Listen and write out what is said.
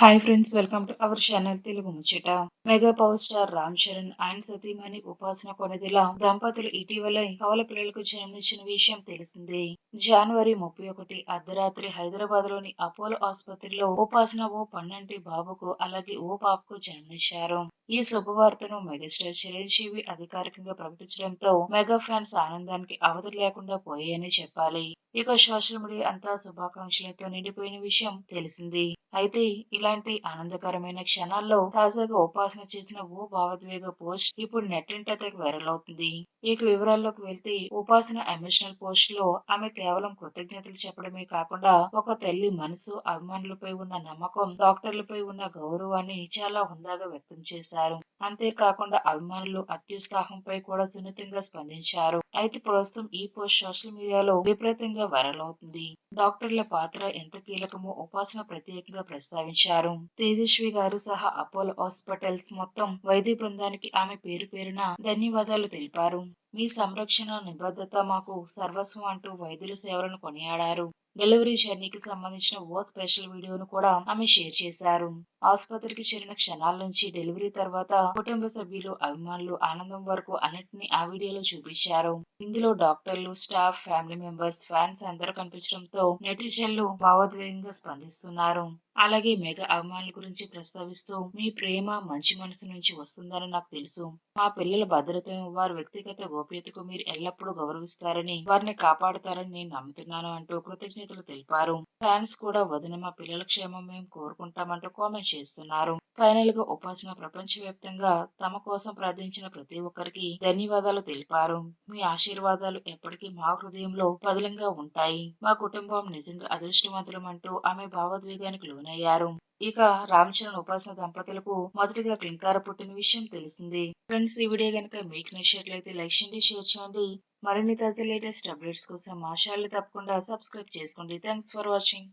Hi friends welcome to our channel Telugu Muchata mega power star Ram Charan and సతీమణి ఉపాసన కొనదిల దంపతులు ఇటీవల కవల పిల్లలకు జన్మించిన విషయం తెలిసిందే. జనవరి ముప్పై ఒకటి అర్ధరాత్రి హైదరాబాద్లోని అపోలో ఆసుపత్రిలో ఉపాసన ఓ పన్నంటి బాబుకు అలాగే ఓ పాపకు జన్మించారు. ఈ శుభవార్తను మెగాస్టార్ చిరంజీవి అధికారికంగా ప్రకటించడంతో మెగా ఫ్యాన్స్ ఆనందానికి అవధులు లేకుండా పోయాయని చెప్పాలి. ఇక సోషల్ మీడియా అంతా శుభాకాంక్షలతో నిండిపోయిన విషయం తెలిసింది. అయితే ఇలాంటి ఆనందకరమైన క్షణాల్లో తాజాగా ఉపాసన చేసిన ఓ భావోద్వేగ పోస్ట్ ఇప్పుడు నెట్టింట తెగ వైరల్ అవుతుంది ఇక వివరాల్లోకి వెళ్తే ఉపాసన ఎమోషనల్ పోస్ట్లో ఆమె కేవలం కృతజ్ఞతలు చెప్పడమే కాకుండా ఒక తల్లి మనసు అభిమానులపై ఉన్న నమ్మకం డాక్టర్లపై ఉన్న గౌరవాన్ని చాలా హుందాగా వ్యక్తం చేశారు. అంతేకాకుండా అభిమానులు అత్యుత్సాహంపై కూడా సున్నితంగా స్పందించారు. అయితే ప్రస్తుతం ఈ పోస్ట్ సోషల్ మీడియాలో విపరీతంగా వైరల్ అవుతుంది. డాక్టర్ల పాత్ర ఎంత కీలకమో ఉపాసన ప్రత్యేకంగా ప్రస్తావించారు. తేజస్వి గారు సహా అపోలో హాస్పిటల్స్ మొత్తం వైద్య బృందానికి ఆమె పేరు పేరున ధన్యవాదాలు తెలిపారు. మీ సంరక్షణ నిబద్ధత మాకు సర్వస్వం అంటూ వైద్యుల సేవలను కొనియాడారు. డెలివరీ జర్నీకి సంబంధించిన ఓ స్పెషల్ వీడియోను కూడా ఆమె షేర్ చేశారు. ఆసుపత్రికి చేరిన క్షణాల నుంచి డెలివరీ తర్వాత కుటుంబ సభ్యులు అభిమానులు ఆనందం వరకు అన్నిటిని ఆ వీడియోలో చూపించారు. ఇందులో డాక్టర్లు స్టాఫ్ ఫ్యామిలీ మెంబర్స్ ఫ్యాన్స్ అందరూ కనిపించడంతో నెటిజన్లు భావోద్వేగంగా స్పందిస్తున్నారు. అలాగే మెగా అభిమానుల గురించి ప్రస్తావిస్తూ మీ ప్రేమ మంచి మనసు నుంచి వస్తుందని నాకు తెలుసు. మా పిల్లల భద్రతను వారి వ్యక్తిగత గోప్యతకు మీరు ఎల్లప్పుడూ గౌరవిస్తారని వారిని కాపాడుతారని నేను నమ్ముతున్నాను అంటూ కృతజ్ఞత కృతజ్ఞతలు తెలిపారు. ఫ్యాన్స్ కూడా వదిన మా పిల్లల క్షేమం మేము కోరుకుంటామంటూ కామెంట్ చేస్తున్నారు. ఫైనల్గా ఉపాసన ప్రపంచ వ్యాప్తంగా తమ కోసం ప్రార్థించిన ప్రతి ఒక్కరికి ధన్యవాదాలు తెలిపారు. మీ ఆశీర్వాదాలు ఎప్పటికీ మా హృదయంలో పదిలంగా ఉంటాయి. మా కుటుంబం నిజంగా అదృష్టవంతులం అంటూ ఆమె భావోద్వేగానికి లోనయ్యారు. ఇక రామ్ చరణ్ ఉపాసన దంపతులకు మొదటిగా క్లింకార పుట్టిన విషయం తెలిసింది. ఫ్రెండ్స్ ఈ వీడియో కనుక మీకు నచ్చినట్లయితే లైక్ చేయండి షేర్ చేయండి. మరిన్ని తాజా లేటెస్ట్ అప్డేట్స్ కోసం మా ఛానల్ తప్పకుండా సబ్స్క్రైబ్ చేసుకోండి. Thanks for watching